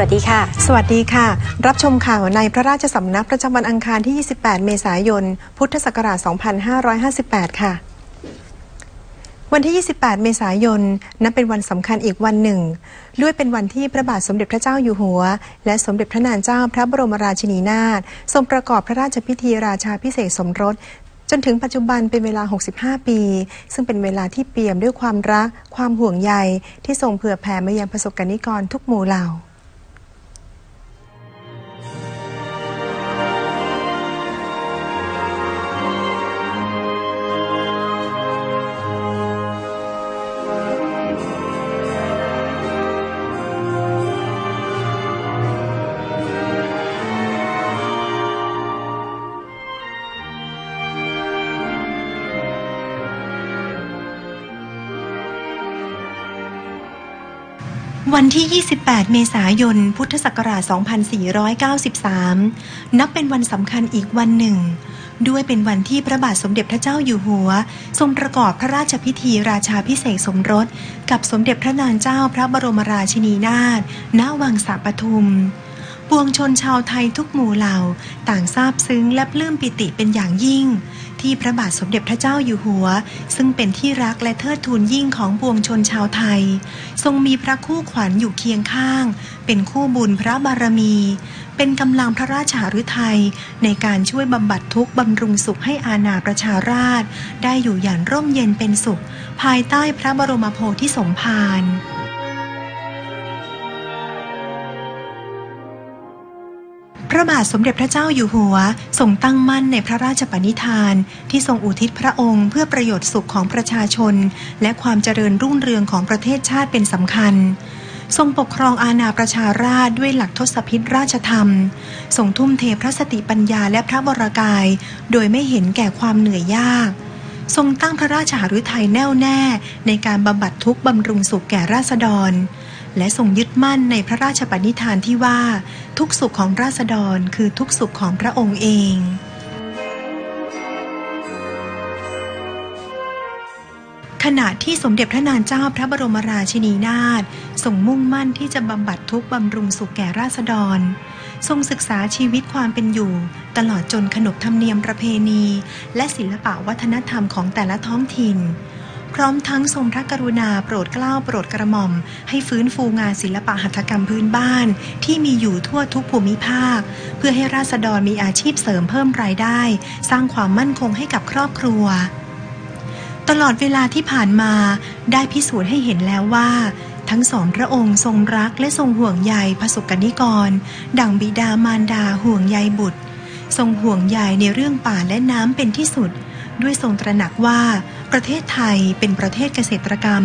วัสดีค่ะ สวัสดีค่ะ รับชมข่าวในพระราชสำนักประจำวันอังคารที่ 28 เมษายน พุทธศักราช 2558 ค่ะวันที่ 28 เมษายน นับเป็นวันสำคัญอีกวันหนึ่ง ด้วยเป็นวันที่พระบาทสมเด็จพระเจ้าอยู่หัว และสมเด็จพระนางเจ้าพระบรมราชินีนาถทรงประกอบพระราชพิธีราชาพิเศษสมรส จนถึงปัจจุบันเป็นเวลา 65 ปี ซึ่งเป็นเวลาที่เปี่ยมด้วยความรัก ความห่วงใย ที่ทรงเผื่อแผ่มายังประสบกนิกรทุกหมู่เหล่า วันที่ 28 เมษายน พุทธศักราช 2493 นับเป็นวันสำคัญอีกวันหนึ่ง ด้วยเป็นวันที่พระบาทสมเด็จพระเจ้าอยู่หัว ทรงประกอบพระราชพิธีราชาพิเศษสมรส กับสมเด็จพระนางเจ้าพระบรมราชินีนาถ ณ วังสาปทุม ปวงชนชาวไทยทุกหมู่เหล่า ต่างซาบซึ้งและปลื้มปิติเป็นอย่างยิ่ง ที่พระบาทสมเด็จพระเจ้าอยู่หัว ซึ่งเป็นที่รักและเทิดทูนยิ่งของปวงชนชาวไทย ทรงมีพระคู่ขวัญอยู่เคียงข้าง เป็นคู่บุญพระบารมี เป็นกำลังพระราชาฤทัยในการช่วยบำบัดทุกข์บำรุงสุขให้อาณาประชาราช ได้อยู่อย่างร่มเย็นเป็นสุข ภายใต้พระบรมโพธิสมภาร ระบาทสมเด็จพระเจ้าอยู่หัวทรงตั้งมั่นในพระราชปณิธาน ที่ทรงอุทิศพระองค์เพื่อประโยชน์สุขของประชาชน และความเจริญรุ่งเรืองของประเทศชาติเป็นสำคัญ ทรงปกครองอาณาประชาราชด้วยหลักทศพิธราชธรรม ทรงทุ่มเทพระสติปัญญาและพระบรากาย โดยไม่เห็นแก่ความเหนื่อยยาก ทรงตั้งพระราชหฤทัยแน่วแน่ในการบำบัดทุกข์บำรุงสุขแก่ราษฎรและทรงยึดมั่นในพระราชปณิธานที่ว่า ทุกสุขของราษฎรคือทุกสุขของพระองค์เอง ขณะที่สมเด็จพระนางเจ้าพระบรมราชินีนาถทรงมุ่งมั่นที่จะบำบัดทุกบำรุงสุขแก่ราษฎร ทรงศึกษาชีวิตความเป็นอยู่ ตลอดจนขนบธรรมเนียมประเพณี และศิลปะวัฒนธรรมของแต่ละท้องถิ่น ร้อมทั้งทรงพระกรุณาโปรดเกล้าโปรดกระหม่อม ให้ฟื้นฟูงานศิลปะหัตถกรรมพื้นบ้าน ที่มีอยู่ทั่วทุกภูมิภาค เพื่อให้ราษฎรมีอาชีพเสริมเพิ่มรายได้ สร้างความมั่นคงให้กับครอบครัว ตลอดเวลาที่ผ่านมาได้พิสูจน์ให้เห็นแล้วว่า ทั้งสองพระองค์ทรงรักและทรงห่วงใยประสบกนิกร ดั่งบิดามารดาห่วงใยบุตร ทรงห่วงใยในเรื่องป่าและน้ำเป็นที่สุด ด้วยทรงตระหนักว่า ประเทศไทยเป็นประเทศเกษตรกรรม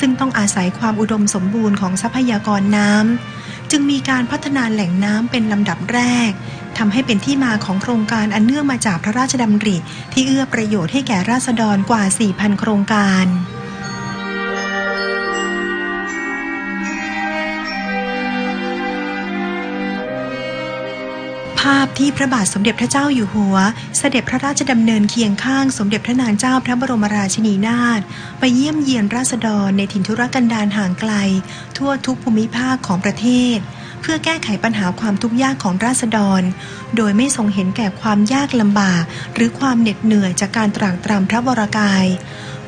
ซึ่งต้องอาศัยความอุดมสมบูรณ์ของทรัพยากรน้ำจึงมีการพัฒนาแหล่งน้ำเป็นลำดับแรกทำให้เป็นที่มาของโครงการอันเนื่องมาจากพระราชดำริ ที่เอื้อประโยชน์ให้แก่ราษฎรกว่า 4,000 โครงการาพที่พระบาทสมเด็จพระเจ้าอยู่หัว เสด็จพระราชดำเนินเคียงข้างสมเด็จพระนางเจ้าพระบรมราชินีนาถไปเยี่ยมเยียนราษฎรในถิ่นธุรกันดารห่างไกล ทั่วทุกภูมิภาคของประเทศ เพื่อแก้ไขปัญหาความทุกข์ยากของราษฎร โดยไม่ทรงเห็นแก่ความยากลำบาก หรือความเหน็ดเหนื่อยจากการตรากตรำพระวรากาย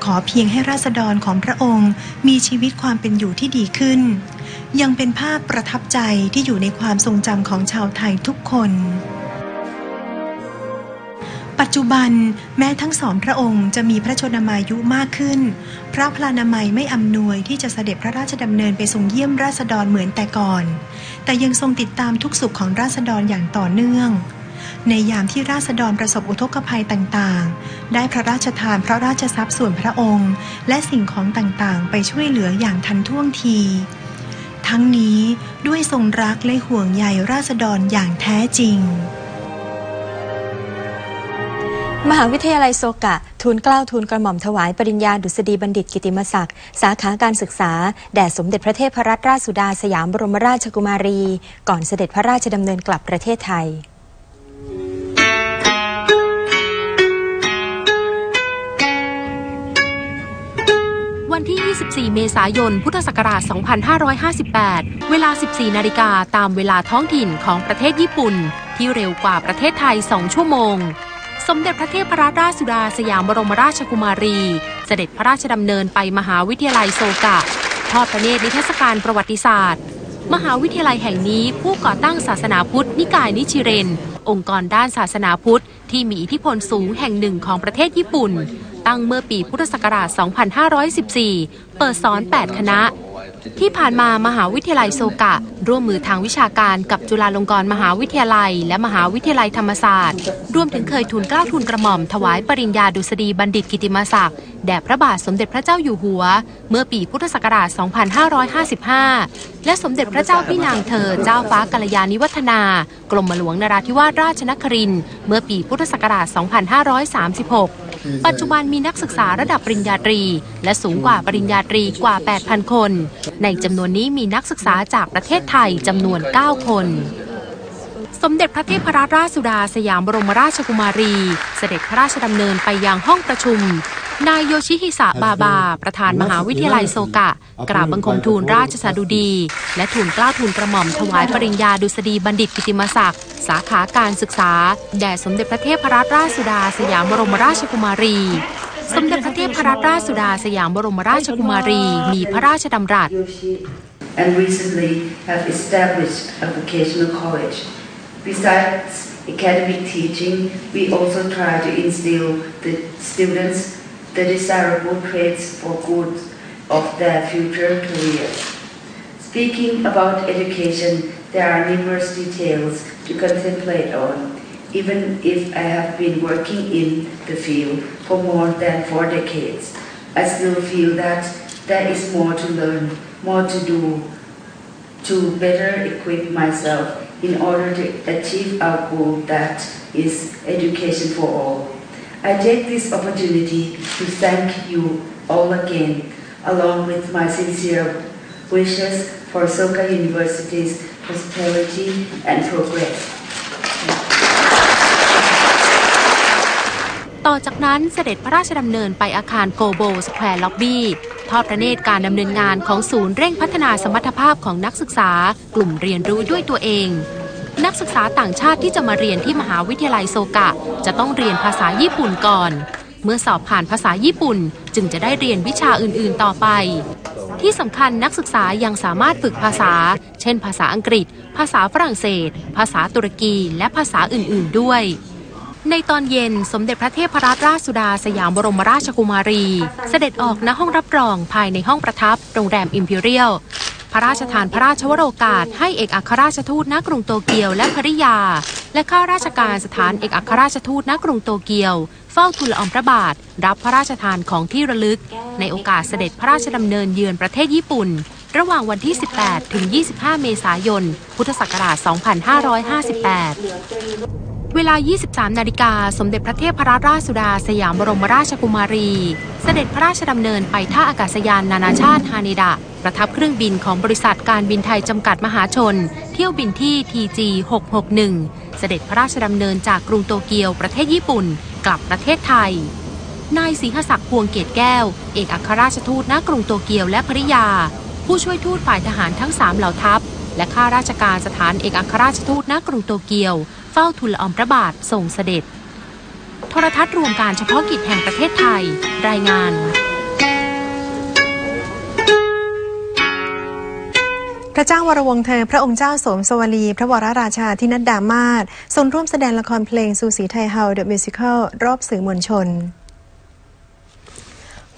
ขอเพียงให้ราษฎรของพระองค์ มีชีวิตความเป็นอยู่ที่ดีขึ้น ยังเป็นภาพประทับใจที่อยู่ในความทรงจำของชาวไทยทุกคน ปัจจุบันแม้ทั้งสองพระองค์จะมีพระชนมายุมากขึ้น พระพลานามัยไม่อำนวยที่จะเสด็จพระราชดำเนินไปทรงเยี่ยมราษฎรเหมือนแต่ก่อน แต่ยังทรงติดตามทุกสุขของราษฎรอย่างต่อเนื่องในยามที่ราษฎรประสบอุทกภัยต่างๆ ได้พระราชทานพระราชทรัพย์ส่วนพระองค์ และสิ่งของต่างๆ ไปช่วยเหลืออย่างทันท่วงที ทั้งนี้ด้วยทรงรักและห่วงใยราษฎรอย่างแท้จริง มหาวิทยาลัยโซกะ ทูลเกล้าทูลกระหม่อมถวายปริญญาดุษฎีบัณฑิตกิติมศักดิ์สาขาการศึกษา แด่สมเด็จพระเทพรัตนราชสุดาสยามบรมราชกุมารี ก่อนเสด็จพระราชดำเนินกลับประเทศไทย 24 เมษายน พุทธศักราช 2558 เวลา 14 นาฬิกาตามเวลาท้องถิ่นของประเทศญี่ปุ่น ที่เร็วกว่าประเทศไทย 2 ชั่วโมง สมเด็จพระเทพรัตนราชสุดาสยามบรมราชกุมารี เสด็จพระราชดำเนินไปมหาวิทยาลัยโซกะ ทอดพระเนตรนิทรรศการประวัติศาสตร์ มหาวิทยาลัยแห่งนี้ผู้ก่อตั้งศาสนาพุทธนิกายนิชิเรน องค์กรด้านศาสนาพุทธ ที่มีอิทธิพลสูงแห่งหนึ่งของประเทศญี่ปุ่น ตั้งเมื่อปีพุทธศักราช 2514 เปิดสอน 8 คณะ ที่ผ่านมามหาวิทยาลัยโซกะ ร่วมมือทางวิชาการกับจุฬาลงกรณ์มหาวิทยาลัย และมหาวิทยาลัยธรรมศาสตร์ รวมถึงเคยทูลเกล้าทูลกระหม่อมถวายปริญญาดุษฎีบัณฑิตกิติมศักดิ์แด่พระบาทสมเด็จพระเจ้าอยู่หัว เมื่อปีพุทธศักราช 2555 และสมเด็จพระเจ้าพี่นางเธอเจ้าฟ้ากัลยาณิวัฒนา กรมหลวงนราธิวาสราชนครินทร์เมื่อปีพุทธศักราช 2536 ปัจจุบันมีนักศึกษาระดับปริญญาตรี และสูงกว่าปริญญาตรีกว่า 8,000 คน ในจำนวนนี้มีนักศึกษาจากประเทศไทยจำนวน 9 คนสมเด็จพระเทพรัตนราชสุดาสยามบรมราชกุมารี เสด็จพระราชดำเนินไปยังห้องประชุม นายโยชิฮิสะบาบา ประธานมหาวิทยาลัยโซกะ กราบบังคมทูลราชสดุดี และทูลเกล้าทูลกระหม่อมถวายปริญญาดุษฎีบัณฑิตกิติมศักดิ์สาขาการศึกษา แด่สมเด็จพระเทพรัตนราชสุดาสยามบรมราชกุมารี สมเด็จพระเทพรัตนราชสุดาสยามบรมราชกุมารี มีพระราชดำรัส and recently have established a vocational college. Besides academic teaching, we also try to instill the students the desirable traits for good of their future careers. Speaking about education, there are numerous details to contemplate on. Even if I have been working in the field for more than four decades, I still feel that there is more to learn, more to do, to better equip myself in order to achieve our goal that is education for all. I take this opportunity to thank you all again, along with my sincere wishes for Soka University's prosperity and progress. ต่อจากนั้นเสด็จพระราชดำเนินไปอาคารโกโบสแควร์ล็อบบี้ทอดพระเนตรการดำเนินงานของศูนย์เร่งพัฒนาสมรรถภาพของนักศึกษากลุ่มเรียนรู้ด้วยตัวเอง นักศึกษาต่างชาติที่จะมาเรียนที่มหาวิทยาลัยโซกะ จะต้องเรียนภาษาญี่ปุ่นก่อน เมื่อสอบผ่านภาษาญี่ปุ่น จึงจะได้เรียนวิชาอื่นๆต่อไป ที่สำคัญนักศึกษายังสามารถฝึกภาษา เช่น ภาษาอังกฤษ ภาษาฝรั่งเศส ภาษาตุรกี และภาษาอื่นๆด้วยในตอนเย็นสมเด็จพระเทพรัตนราชสุดาสยามบรมราชกุมารี เสด็จออกณห้องรับรองภายในห้องประทับโรงแรมอิมพีเรียล พระราชทานพระราชวโรกาส ให้เอกอัครราชทูตณกรุงโตเกียวและภริยา และข้าราชการสถานเอกอัครราชทูตณกรุงโตเกียว เฝ้าทูลละอองพระบาท รับพระราชทานของที่ระลึก ในโอกาสเสด็จพระราชดำเนินเยือนประเทศญี่ปุ่น ระหว่างวันที่ 18 ถึง 25 เมษายน พุทธศักราช 2558เวลา 23 นาฬิกา สมเด็จพระเทพรัตนราชสุดา สยามบรมราชกุมารี เสด็จพระราชดำเนินไปท่าอากาศยานนานาชาติฮานิดะ ประทับเครื่องบินของบริษัทการบินไทยจำกัดมหาชน เที่ยวบินที่ TG 661 เสด็จพระราชดำเนินจากกรุงโตเกียวประเทศญี่ปุ่น กลับประเทศไทย นายสิงหศักดิ์พวงเกตแก้ว เอกอัครราชทูตณกรุงโตเกียวและภริยา ผู้ช่วยทูตฝ่ายทหารทั้งสามเหล่าทัพ และข้าราชการสถานเอกอัครราชทูตณกรุงโตเกียว เฝ้าทูลละอองพระบาทส่งเสด็จ โทรทัศน์รวมการเฉพาะกิจแห่งประเทศไทย รายงาน พระเจ้าวรวงศ์เธอ พระองค์เจ้าสมสวลี พระวรราชาธินัดดามาศทรงร่วมแสดงละครเพลงสูสีไทยเฮาเดอะมิวสิควลรอบสื่อมวลชน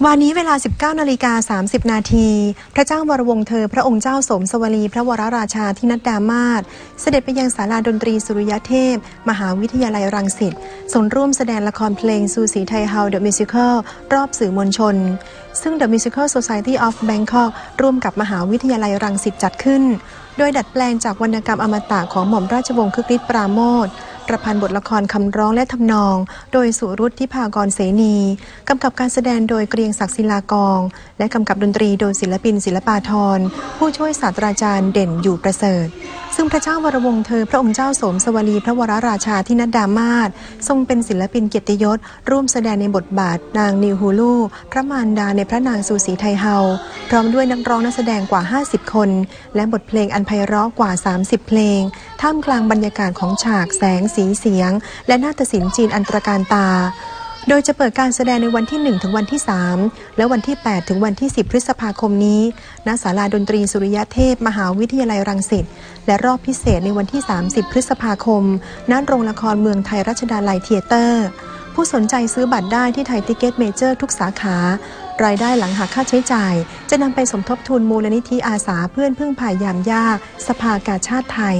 วันนี้เวลา 19นาฬิกา30 นาที พระเจ้าวรวงเธอ พระองค์เจ้าสมสวลี พระวรราชาธินัดดามาศเสด็จไปยังศาลาดนตรีสุริยเทพ มหาวิทยาลัยรังสิตทรงร่วมแสดงละครเพลงสูสีไทยเฮาเดอะมิวสิคลรอบสื่อมวลชน ซึ่ง The Musical Society of Bangkok ร่วมกับมหาวิทยาลัยรังสิตจัดขึ้น โดยดัดแปลงจากวรรณกรรมอมตะของหม่อมราชวงศ์คึกฤทธิ์ปราโมท ประพันธ์บทละครคำร้องและทำนอง โดยสุรุตทิพากรเสนีกำกับการแสดงโดยเกรียงศักดิ์ศิลากอง และกำกับดนตรีโดยศิลปินศิลปาทรผู้ช่วยศาสตราจารย์เด่นอยู่ประเสริฐซึ่งพระเจ้าวรวงเธอ พระองค์เจ้าสมสวลีพระวรราชาที่นัดดามาศทรงเป็นศิลปินเกียรติยศ ร่วมแสดงในบทบาท นางนิวฮูลู พระมารดาในพระนางสูสีไทเฮา พร้อมด้วยนักร้องนักแสดงกว่า 50 คน และบทเพลงอันไพเราะกว่า 30 เพลง ท่ามกลางบรรยากาศของฉากแสงสีเสียง และนาฏศิลป์จีนอันตรการตา โดยจะเปิดการแสดงในวันที่ 1 ถึงวันที่ 3 และวันที่ 8 ถึงวันที่ 10 พฤษภาคมนี้ณศาลาดนตรีสุริยเทพ มหาวิทยาลัยรังสิต และรอบพิเศษในวันที่ 30 พฤษภาคม ณ โรงละครเมืองไทยรัชดาลัยเทเตอร์ ผู้สนใจซื้อบัตรได้ที่ไทยทิเก็ตเมเจอร์ทุกสาขา รายได้หลังหักค่าใช้จ่าย จะนำไปสมทบทุนมูลนิธิอาสาเพื่อนพึ่งพายามยาก สภากาชาติไทย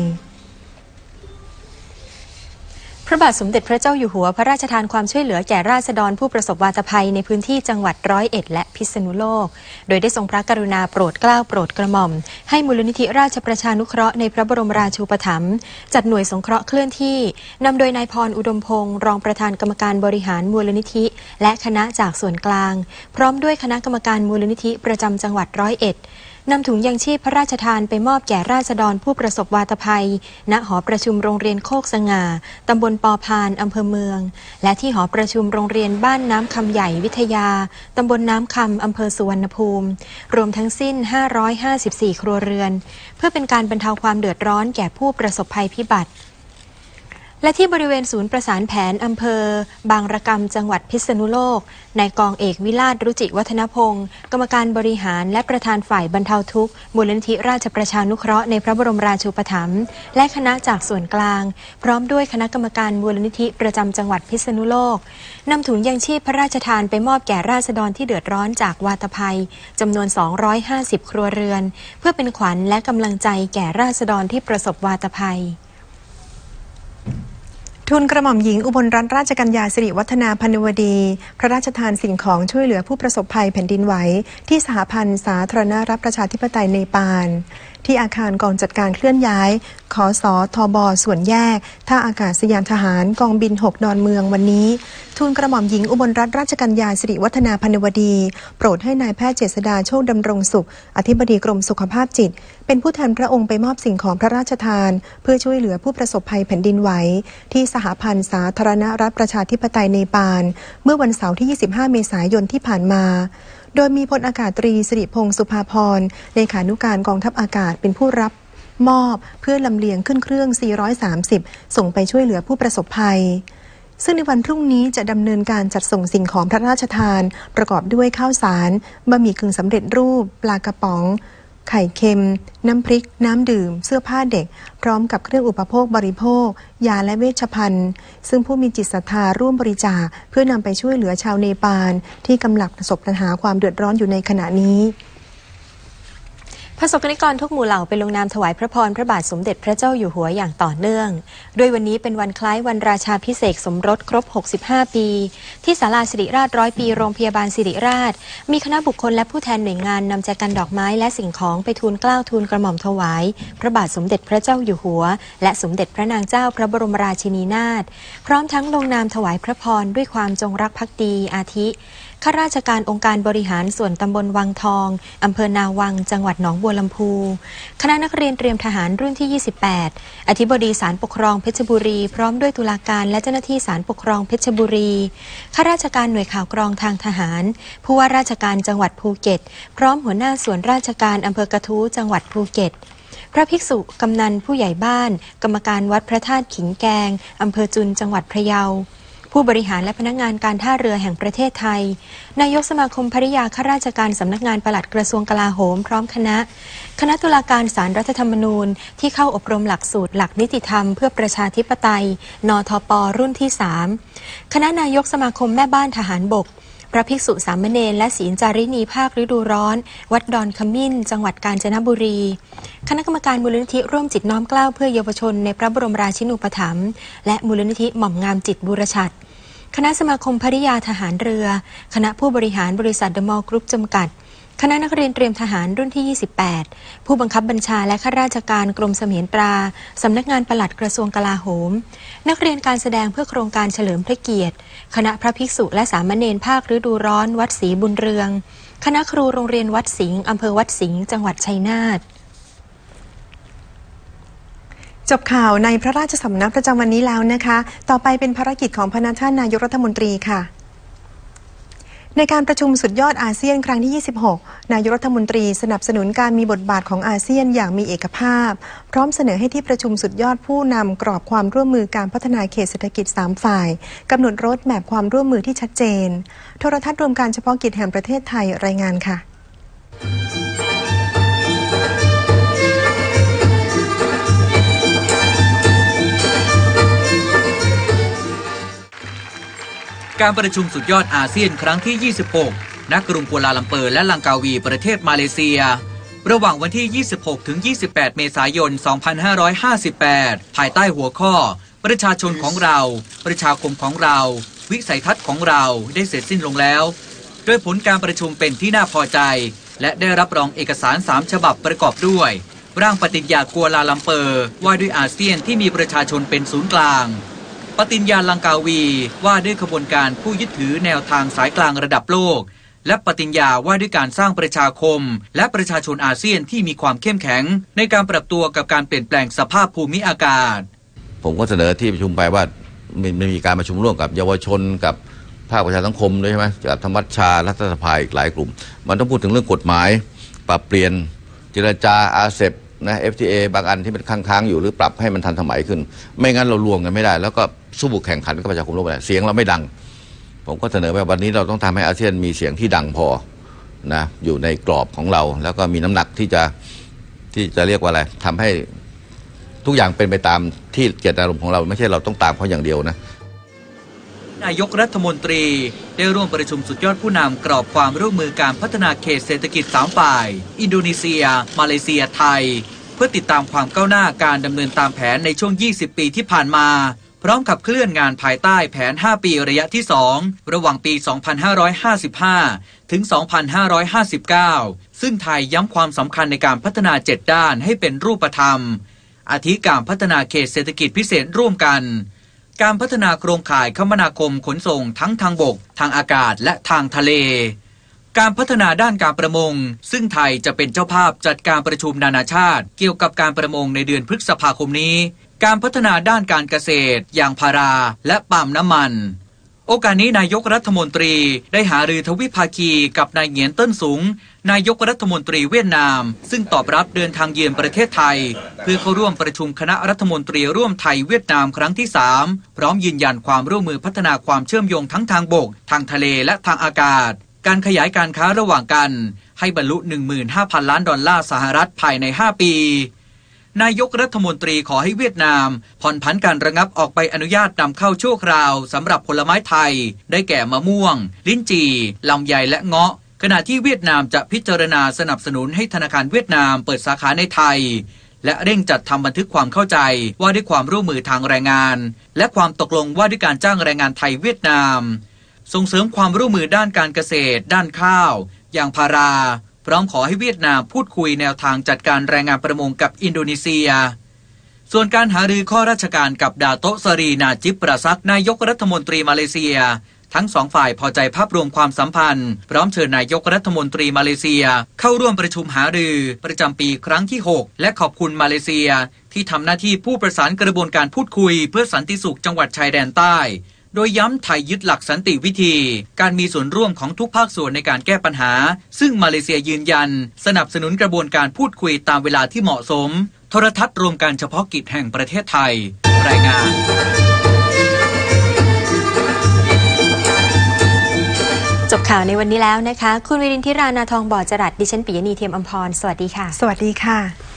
ระบาทสมเด็จพระเจ้าอยู่หัว พระราชทานความช่วยเหลือแก่ราษฎรผู้ประสบวาตภัยในพื้นที่จังหวัดร้อยเอ็ดและพิษณุโลก โดยได้ทรงพระกรุณาโปรดเกล้าโปรดกระหม่อม ให้มูลนิธิราชประชานุเคราะห์ในพระบรมราชูปถัมภ์จัดหน่วยสงเคราะห์เคลื่อนที่นำโดยนายพรอุดมพงศ์รองประธานกรรมการบริหารมูลนิธิ และคณะจากส่วนกลาง พร้อมด้วยคณะกรรมการมูลนิธิประจำจังหวัดร้อยเอ็ด นำถุงยังชีพพระราชทานไปมอบแก่ราษฎรผู้ประสบวาตภัย ณ หอประชุมโรงเรียนโคกสง่า ตำบลปอพาน อำเภอเมือง และที่หอประชุมโรงเรียนบ้านน้ำคำใหญ่วิทยา ตำบลน้ำคำ อำเภอสุวรรณภูมิ รวมทั้งสิ้น 554 ครัวเรือน เพื่อเป็นการบรรเทาความเดือดร้อนแก่ผู้ประสบภัยพิบัติ และที่บริเวณศูนย์ประสานแผนอำเภอ บางระกำจังหวัดพิษณุโลกนายกองเอกวิลาศรุจิวัฒนพงศ์กรรมการบริหารและประธานฝ่ายบรรเทาทุกข์มูลนิธิราชประชานุเคราะห์ในพระบรมราชูปถัมภ์และคณะจากส่วนกลาง พร้อมด้วยคณะกรรมการมูลนิธิประจำจังหวัดพิษณุโลกนำถุงยังชีพพระราชทานไปมอบแก่ราษฎรที่เดือดร้อนจากวาตภัยจำนวน 250 ครัวเรือน เพื่อเป็นขวัญและกำลังใจแก่ราษฎรที่ประสบวาตภัย ทุนกระหม่อมหญิงอุบลรัตนราชกัญญาสิริวัฒนาพันวดี พระราชทานสิ่งของช่วยเหลือผู้ประสบภัยแผ่นดินไหวที่สหพันธ์สาธารณรัฐประชาธิปไตยเนปาล ที่อาคารกองจัดการเคลื่อนย้าย ขอสอทบส่วนแยก ท่าอากาศยานทหารกองบิน 6 ดอนเมืองวันนี้ ทูลกระหม่อมหญิงอุบลรัตนราชกัญญาสิริวัฒนาพันวดี โปรดให้นายแพทย์เจษดาโชคดำรงสุข อธิบดีกรมสุขภาพจิต เป็นผู้แทนพระองค์ไปมอบสิ่งของพระราชทาน เพื่อช่วยเหลือผู้ประสบภัยแผ่นดินไหวที่สหพันธ์สาธารณรัฐประชาธิปไตยเนปาลเมื่อวันเสาร์ที่ 25 เมษายนที่ผ่านมา โดยมีพลอากาศตรีสิริพงศ์สุภาพรเลขานุการกองทัพอากาศเป็นผู้รับมอบเพื่อลำเลียงขึ้นเครื่อง 430 ส่งไปช่วยเหลือผู้ประสบภัย ซึ่งในวันพรุ่งนี้จะดำเนินการจัดส่งสิ่งของพระราชทาน ประกอบด้วยข้าวสารบะหมี่กึ่งสำเร็จรูป ปลากระป๋อง ไข่เค็ม น้ำพริก น้ำดื่ม เสื้อผ้าเด็ก พร้อมกับเครื่องอุปโภคบริโภค ยาและเวชภัณฑ์ ซึ่งผู้มีจิตศรัทธาร่วมบริจาค เพื่อนำไปช่วยเหลือชาวเนปาลที่กำลังประสบปัญหาความเดือดร้อนอยู่ในขณะนี้ พระสงฆ์นิกรทุกหมู่เหล่าไปลงนามถวายพระพรพระบาทสมเด็จพระเจ้าอยู่หัวอย่างต่อเนื่องโดยวันนี้เป็นวันคล้ายวันราชาพิเศษสมรสครบ 65 ปี ที่ศาลาสิริราชร้อยปีโรงพยาบาลสิริราช มีคณะบุคคลและผู้แทนหน่วยงานนำแจกันดอกไม้และสิ่งของไปทูลเกล้าทูลกระหม่อมถวาย พระบาทสมเด็จพระเจ้าอยู่หัว และสมเด็จพระนางเจ้าพระบรมราชินีนาถพร้อมทั้งลงนามถวายพระพรด้วยความจงรักภักดีอาทิ ข้าราชการองค์การบริหารส่วนตำบลวังทอง อำเภอนาวัง จังหวัดหนองบัวลำพู คณะนักเรียนเตรียมทหารรุ่นที่ 28 อธิบดีศาลปกครองเพชรบุรี พร้อมด้วยตุลาการและเจ้าหน้าที่ศาลปกครองเพชรบุรี ข้าราชการหน่วยข่าวกรองทางทหาร ผู้ว่าราชการจังหวัดภูเก็ต พร้อมหัวหน้าส่วนราชการอำเภอกระทู้จังหวัดภูเก็ตพระภิกษุ กำนันผู้ใหญ่บ้าน กรรมการวัดพระธาตุขิงแกง อำเภอจุนจังหวัดพะเยา ผู้บริหารและพนักงานการท่าเรือแห่งประเทศไทย นายกสมาคมภริยาข้าราชการสำนักงานปลัดกระทรวงกลาโหม พร้อมคณะ คณะตุลาการสารรัฐธรรมนูญ ที่เข้าอบรมหลักสูตรหลักนิติธรรมเพื่อประชาธิปไตย นทปรุ่นที่ 3 คณะนายกสมาคมแม่บ้านทหารบก พระภิกษุสามเณรและศีลจารินีภาคฤดูร้อน วัดดอนขมิ้น จังหวัดกาญจนบุรี คณะกรรมการมูลนิธิร่วมจิตน้อมเกล้าเพื่อเยาวชนในพระบรมราชินูปถัมภ์และมูลนิธิหม่อมงามจิตบุรชัดคณะสมาคมภริยาทหารเรือ คณะผู้บริหารบริษัทเดอะมอลล์กรุ๊ปจำกัด คณะนักเรียนเตรียมทหารรุ่นที่ 28 ผู้บังคับบัญชาและข้าราชการกรมเสมียนตรา สำนักงานปลัดกระทรวงกลาโหม นักเรียนการแสดงเพื่อโครงการเฉลิมพระเกียรติ คณะพระภิกษุและสามเณรภาคฤดูร้อนวัดศรีบุญเรือง คณะครูโรงเรียนวัดสิงห์อำเภอวัดสิงห์จังหวัดชัยนาทจบข่าวในพระราชสำนักประจำวันนี้แล้วนะคะ ต่อไปเป็นภารกิจของพระนักท่านนายกรัฐมนตรีค่ะ ในการประชุมสุดยอดอาเซียนครั้งที่ 26 นายกรัฐมนตรีสนับสนุนการมีบทบาทของอาเซียนอย่างมีเอกภาพ พร้อมเสนอให้ที่ประชุมสุดยอดผู้นำกรอบความร่วมมือการพัฒนาเขตเศรษฐกิจ 3 ฝ่ายกำหนดรถแมพความร่วมมือที่ชัดเจน โทรทัศน์รวมการเฉพาะกิจแห่งประเทศไทยรายงานค่ะ การประชุมสุดยอดอาเซียนครั้งที่ 26 ณ กรุงกัวลาลัมเปอร์และลังกาวีประเทศมาเลเซีย ระหว่างวันที่ 26 ถึง 28 เมษายน 2558 ภายใต้หัวข้อ ประชาชนของเรา ประชาคมของเรา วิสัยทัศน์ของเราได้เสร็จสิ้นลงแล้ว โดยผลการประชุมเป็นที่น่าพอใจ และได้รับรองเอกสาร 3 ฉบับประกอบด้วย ร่างปฏิญญากัวลาลัมเปอร์ว่าด้วยอาเซียนที่มีประชาชนเป็นศูนย์กลาง ปฏิญญาลังกาวีว่าด้วยขบวนการผู้ยึดถือแนวทางสายกลางระดับโลก และปฏิญญาว่าด้วยการสร้างประชาคม และประชาชนอาเซียนที่มีความเข้มแข็ง ในการปรับตัวกับการเปลี่ยนแปลงสภาพภูมิอากาศ ผมก็เสนอที่ประชุมไปว่ามันม,มีการประชุมร่วมกับเยาวชนกับภาคประชาสังคมด้วยใช่ไหมกับธรรมชชารัฐสภาอีกหลายกลุ่ม มันต้องพูดถึงเรื่องกฎหมาย ปรับเปลี่ยนเจรจาอาเซบนะ FTA บางอันที่มันค้างๆอยู่หรือปรับให้มันทันสมัยขึ้น ไม่งั้นเรารวมกันไม่ได้ แล้วก็ สู้บุกแข่งขันกับประชาคมโลกไม่ได้เสียงเราไม่ดัง ผมก็เสนอว่าวันนี้เราต้องทำให้อาเซียนมีเสียงที่ดังพอนะอยู่ในกรอบของเรา แล้วก็มีน้ำหนักที่จะที่จะเรียกว่าอะไรทำให้ทุกอย่างเป็นไปตามที่เจตนารมณ์ของเรา ไม่ใช่เราต้องตามเขาอย่างเดียวนะนายกรัฐมนตรีได้ร่วมประชุมสุดยอดผู้นำกรอบความร่วมมือการพัฒนาเขตเศรษฐกิจ3ฝ่าย อินโดนีเซีย มาเลเซียไทย เพื่อติดตามความก้าวหน้าการดำเนินตามแผนในช่วง 20 ปีที่ผ่านมา พร้อมขับเคลื่อนงานภายใต้แผน 5 ปีระยะที่ 2 ระหว่างปี 2555 ถึง 2559 ซึ่งไทยย้ำความสำคัญในการพัฒนา 7 ด้านให้เป็นรูปธรรม อาทิการพัฒนาเขตเศรษฐกิจพิเศษร่วมกัน การพัฒนาโครงข่ายคมนาคมขนส่งทั้งทางบก ทางอากาศและทางทะเล การพัฒนาด้านการประมง ซึ่งไทยจะเป็นเจ้าภาพจัดการประชุมนานาชาติ เกี่ยวกับการประมงในเดือนพฤษภาคมนี้ การพัฒนาด้านการเกษตรยางพาราและปาล์มน้ำมัน โอกาสนี้นายกรัฐมนตรีได้หารือทวิภาคีกับนายเหงียนเติ้นสูง นายกรัฐมนตรีเวียดนาม ซึ่งตอบรับเดินทางเยือนประเทศไทย เพื่อเข้าร่วมประชุมคณะรัฐมนตรีร่วมไทยเวียดนามครั้งที่ 3 พร้อมยืนยันความร่วมมือพัฒนาความเชื่อมโยงทั้งทางบก ทางทะเลและทางอากาศ การขยายการค้าระหว่างกัน ให้บรรลุ 15,000 ล้านดอลลาร์สหรัฐภายใน 5 ปี นายกรัฐมนตรีขอให้เวียดนาม ผ่อนผันการระงับออกใบอนุญาตนำเข้าชั่วคราวสำหรับผลไม้ไทย ได้แก่มะม่วง ลิ้นจี่ลำไยและเงาะ ขณะที่เวียดนามจะพิจารณาสนับสนุนให้ธนาคารเวียดนามเปิดสาขาในไทยและเร่งจัดทำบันทึกความเข้าใจว่าด้วยความร่วมมือทางแรงงาน และความตกลงว่าด้วยการจ้างแรงงานไทยเวียดนาม ส่งเสริมความร่วมมือด้านการเกษตร ด้านข้าว อย่างพารา พร้อมขอให้เวียดนามพูดคุยแนวทางจัดการแรงงานประมงกับอินโดนีเซีย ส่วนการหารือข้อราชการกับดาโตสรีนาจิปประซักนายกรัฐมนตรีมาเลเซีย ทั้งสองฝ่ายพอใจภาพรวมความสัมพันธ์ พร้อมเชิญนายกรัฐมนตรีมาเลเซีย เข้าร่วมประชุมหารือประจำปีครั้งที่ 6 และขอบคุณมาเลเซีย ที่ทำหน้าที่ผู้ประสานกระบวนการพูดคุย เพื่อสันติสุขจังหวัดชายแดนใต้ โดยย้ำไทยยึดหลักสันติวิธี การมีส่วนร่วมของทุกภาคส่วนในการแก้ปัญหา ซึ่งมาเลเซียยืนยัน สนับสนุนกระบวนการพูดคุยตามเวลาที่เหมาะสม โทรทัศน์รวมการเฉพาะกิจแห่งประเทศไทย รายงานจบข่าวในวันนี้แล้วนะคะ คุณวิรินทิรานาทองบ่อจรัสดิฉันปิยณีเทียมอมพร สวัสดีค่ะ สวัสดีค่ะ